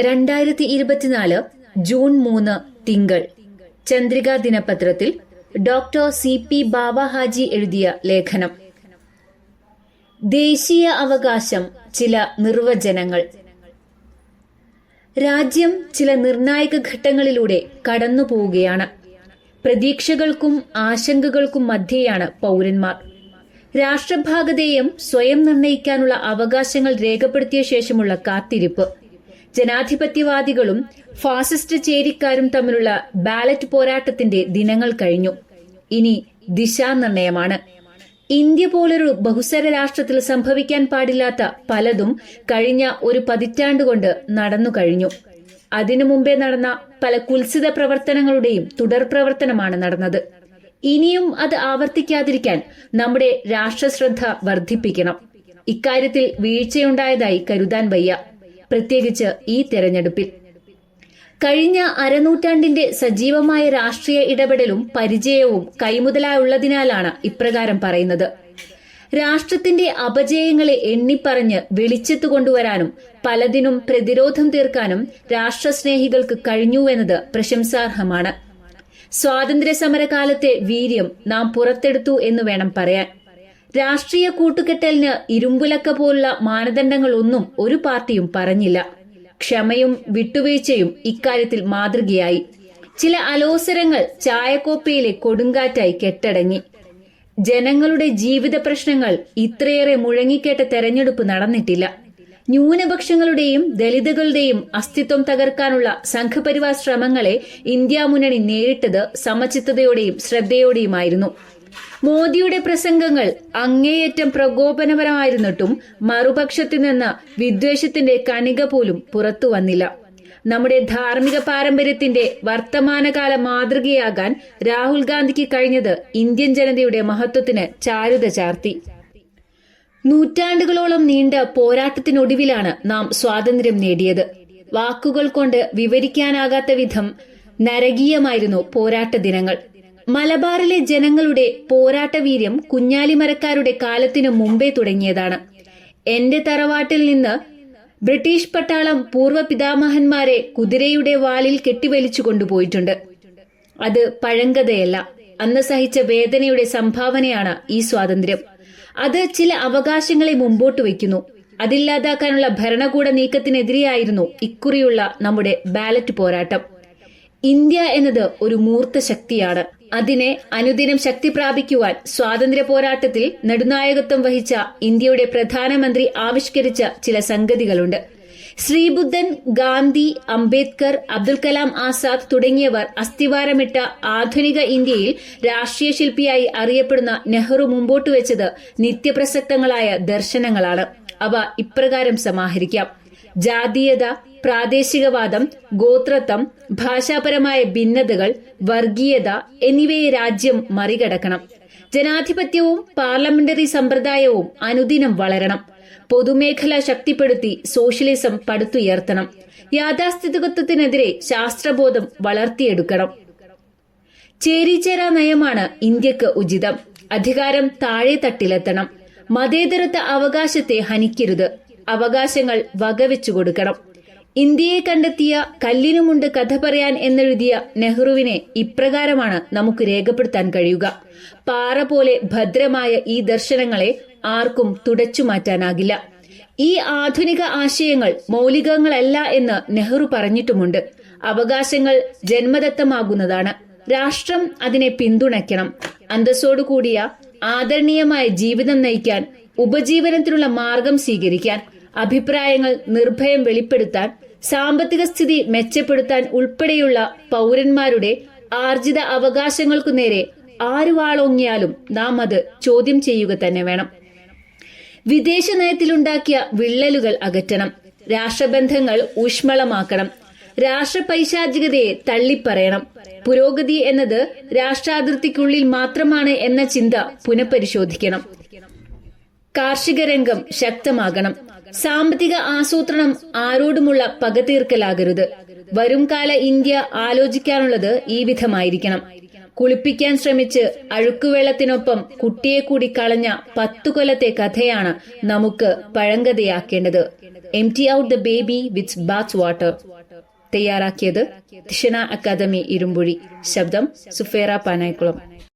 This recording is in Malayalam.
രണ്ടായിരത്തി ഇരുപത്തിനാല് ജൂൺ മൂന്ന് തിങ്കൾ Chandrika ദിനപത്രത്തിൽ doctor C P Baba Haji എഴുതിയ ലേഖനം. ദേശീയ അവകാശം ചില നിർവചനങ്ങൾ രാജ്യം ചില നിർണായക ഘട്ടങ്ങളിലൂടെ കടന്നു പോവുകയാണ്. പ്രതീക്ഷകൾക്കും ആശങ്കകൾക്കും മധ്യേയാണ് പൗരന്മാർ. രാഷ്ട്രഭാഗതയും സ്വയം നിർണയിക്കാനുള്ള അവകാശങ്ങൾ രേഖപ്പെടുത്തിയ ശേഷമുള്ള കാത്തിരിപ്പ്. ജനാധിപത്യവാദികളും ഫാസിസ്റ്റ് ചേരിക്കാരും തമ്മിലുള്ള ബാലറ്റ് പോരാട്ടത്തിന്റെ ദിനങ്ങൾ കഴിഞ്ഞു. ഇനി ദിശാനിർണയമാണ്. ഇന്ത്യ പോലൊരു ബഹുസ്വര രാഷ്ട്രത്തിൽ സംഭവിക്കാൻ പാടില്ലാത്ത പലതും കഴിഞ്ഞ ഒരു പതിറ്റാണ്ടുകൊണ്ട് നടന്നു കഴിഞ്ഞു. അതിനു മുമ്പേ നടന്ന പല കുൽസിത പ്രവർത്തനങ്ങളുടെയും തുടർ പ്രവർത്തനമാണ് നടന്നത്. ഇനിയും അത് ആവർത്തിക്കാതിരിക്കാൻ നമ്മുടെ രാഷ്ട്രശ്രദ്ധ വർദ്ധിപ്പിക്കണം. ഇക്കാര്യത്തിൽ വീഴ്ചയുണ്ടായതായി കരുതാൻ വയ്യ. പ്രത്യേകിച്ച് ഈ തെരഞ്ഞെടുപ്പിൽ. കഴിഞ്ഞ അരനൂറ്റാണ്ടിന്റെ സജീവമായ രാഷ്ട്രീയ ഇടപെടലും പരിചയവും കൈമുതലായുള്ളതിനാലാണ് ഇപ്രകാരം പറയുന്നത്. രാഷ്ട്രത്തിന്റെ അപജയങ്ങളെ എണ്ണിപ്പറഞ്ഞ് വെളിച്ചത്ത് കൊണ്ടുവരാനും പലതിനും പ്രതിരോധം തീർക്കാനും രാഷ്ട്രസ്നേഹികൾക്ക് കഴിഞ്ഞുവെന്നത് പ്രശംസാർഹമാണ്. സ്വാതന്ത്ര്യ സമരകാലത്തെ വീര്യം നാം പുറത്തെടുത്തു എന്ന് വേണം പറയാൻ. രാഷ്ട്രീയ കൂട്ടുകെട്ടലിന് ഇരുമ്പുലക്ക പോലുള്ള മാനദണ്ഡങ്ങളൊന്നും ഒരു പാർട്ടിയും പറഞ്ഞില്ല. ക്ഷമയും വിട്ടുവീഴ്ചയും ഇക്കാര്യത്തിൽ മാതൃകയായി. ചില അലോസരങ്ങൾ ചായക്കോപ്പയിലെ കൊടുങ്കാറ്റായി കെട്ടടങ്ങി. ജനങ്ങളുടെ ജീവിത പ്രശ്നങ്ങൾ ഇത്രയേറെ മുഴങ്ങിക്കേട്ട തെരഞ്ഞെടുപ്പ് നടന്നിട്ടില്ല. ന്യൂനപക്ഷങ്ങളുടെയും ദളിതുകളുടെയും അസ്തിത്വം തകർക്കാനുള്ള സംഘപരിവാർ ശ്രമങ്ങളെ ഇന്ത്യ മുന്നണി നേരിട്ടത് സമചിത്തതയോടെയും ശ്രദ്ധയോടെയുമായിരുന്നു. മോദിയുടെ പ്രസംഗങ്ങൾ അങ്ങേയറ്റം പ്രകോപനപരമായിരുന്നിട്ടും മറുപക്ഷത്തു നിന്ന് വിദ്വേഷത്തിന്റെ കണിക പോലും പുറത്തു വന്നില്ല. നമ്മുടെ ധാർമ്മിക പാരമ്പര്യത്തിന്റെ വർത്തമാനകാല മാതൃകയാകാൻ രാഹുൽ ഗാന്ധിക്ക് കഴിഞ്ഞത് ഇന്ത്യൻ ജനതയുടെ മഹത്വത്തിന് ചാരുത ചാർത്തി. നൂറ്റാണ്ടുകളോളം നീണ്ട പോരാട്ടത്തിനൊടുവിലാണ് നാം സ്വാതന്ത്ര്യം നേടിയത്. വാക്കുകൾ കൊണ്ട് വിവരിക്കാനാകാത്ത വിധം നരകീയമായിരുന്നു പോരാട്ട ദിനങ്ങൾ. മലബാറിലെ ജനങ്ങളുടെ പോരാട്ടവീര്യം കുഞ്ഞാലിമരക്കാരുടെ കാലത്തിനു മുമ്പേ തുടങ്ങിയതാണ്. എന്റെ തറവാട്ടിൽ നിന്ന് ബ്രിട്ടീഷ് പട്ടാളം പൂർവ പിതാമഹന്മാരെ കുതിരയുടെ വാലിൽ കെട്ടിവലിച്ചു കൊണ്ടുപോയിട്ടുണ്ട്. അത് പഴങ്കഥയല്ല. അന്ന് സഹിച്ച വേദനയുടെ സംഭാവനയാണ് ഈ സ്വാതന്ത്ര്യം. അത് ചില അവകാശങ്ങളെ മുമ്പോട്ട് വയ്ക്കുന്നു. അതില്ലാതാക്കാനുള്ള ഭരണകൂട നീക്കത്തിനെതിരെയായിരുന്നു ഇക്കുറിയുള്ള നമ്മുടെ ബാലറ്റ് പോരാട്ടം. ഇന്ത്യ എന്നത് ഒരു മൂർത്ത ശക്തിയാണ്. അതിനെ അനുദിനം ശക്തി പ്രാപിക്കുവാൻ സ്വാതന്ത്ര്യ പോരാട്ടത്തിൽ നെടുനായകത്വം വഹിച്ച ഇന്ത്യയുടെ പ്രധാനമന്ത്രി ആവിഷ്കരിച്ച ചില സംഗതികളുണ്ട്. ശ്രീബുദ്ധൻ ഗാന്ധി അംബേദ്കർ അബ്ദുൽ കലാം ആസാദ് തുടങ്ങിയവർ അസ്ഥിവാരമിട്ട ആധുനിക ഇന്ത്യയിൽ രാഷ്ട്രീയ ശില്പിയായി അറിയപ്പെടുന്ന നെഹ്റു മുമ്പോട്ട് വെച്ചത് നിത്യപ്രസക്തങ്ങളായ ദർശനങ്ങളാണ്. അവ ഇപ്രകാരം സമാഹരിക്കാം. ജാതീയത പ്രാദേശികവാദം ഗോത്രത്വം ഭാഷാപരമായ ഭിന്നതകൾ വർഗീയത എന്നിവയെ രാജ്യം മറികടക്കണം. ജനാധിപത്യവും പാർലമെന്ററി സമ്പ്രദായവും അനുദിനം വളരണം. പൊതുമേഖല ശക്തിപ്പെടുത്തി സോഷ്യലിസം പടുത്തുയർത്തണം. യാഥാസ്ഥിതികത്വത്തിനെതിരെ ശാസ്ത്രബോധം വളർത്തിയെടുക്കണം. ചേരിചേരാ നയമാണ് ഇന്ത്യയ്ക്ക് ഉചിതം. അധികാരം താഴെ തട്ടിലെത്തണം മതേതരത്വ അവകാശത്തെ ഹനിക്കരുത്. അവകാശങ്ങൾ വകവെച്ചു കൊടുക്കണം. ഇന്ത്യയെ കണ്ടെത്തിയ കല്ലിനുമുണ്ട് കഥ പറയാൻ എന്നെഴുതിയ നെഹ്റുവിനെ ഇപ്രകാരമാണ് നമുക്ക് രേഖപ്പെടുത്താൻ കഴിയുക. പാറ പോലെ ഭദ്രമായ ഈ ദർശനങ്ങളെ ആർക്കും തുടച്ചു മാറ്റാനാകില്ല. ഈ ആധുനിക ആശയങ്ങൾ മൗലികങ്ങളല്ല എന്ന് നെഹ്റു പറഞ്ഞിട്ടുമുണ്ട്. അവകാശങ്ങൾ ജന്മദത്തമാകുന്നതാണ്. രാഷ്ട്രം അതിനെ പിന്തുണയ്ക്കണം. അന്തസ്സോടുകൂടിയ ആദരണീയമായ ജീവിതം നയിക്കാൻ ഉപജീവനത്തിനുള്ള മാർഗം സ്വീകരിക്കാൻ അഭിപ്രായങ്ങൾ നിർഭയം വെളിപ്പെടുത്താൻ സാമ്പത്തിക സ്ഥിതി മെച്ചപ്പെടുത്താൻ ഉൾപ്പെടെയുള്ള പൗരന്മാരുടെ ആർജിത അവകാശങ്ങൾക്കു നേരെ ആരു വാളോങ്ങിയാലും നാം അത് ചോദ്യം ചെയ്യുക തന്നെ വേണം. വിദേശ നയത്തിലുണ്ടാക്കിയ വിള്ളലുകൾ അകറ്റണം. രാഷ്ട്രബന്ധങ്ങൾ ഊഷ്മളമാക്കണം. രാഷ്ട്രപൈശാചികതയെ തള്ളിപ്പറയണം. പുരോഗതി എന്നത് രാഷ്ട്രാതിർത്തിക്കുള്ളിൽ മാത്രമാണ് എന്ന ചിന്ത പുനഃപരിശോധിക്കണം. കാർഷിക രംഗം ശക്തമാകണം. സാമ്പത്തിക ആസൂത്രണം ആരോടുമുള്ള പകതീർക്കലാകരുത്. വരുംകാല ഇന്ത്യ ആലോചിക്കാനുള്ളത് ഈ വിധമായിരിക്കണം. കുളിപ്പിക്കാൻ ശ്രമിച്ച് അഴുക്കുവെള്ളത്തിനൊപ്പം കുട്ടിയെ കൂടി കളഞ്ഞ പത്തു കൊല്ലത്തെ കഥയാണ് നമുക്ക് പഴങ്കഥയാക്കേണ്ടത്. M T out the baby with bath water. തയ്യാറാക്കിയത് ദിഷണ അക്കാദമി ഇരുമ്പുഴി. ശബ്ദം സുഫേറ പാനായിക്കുളം.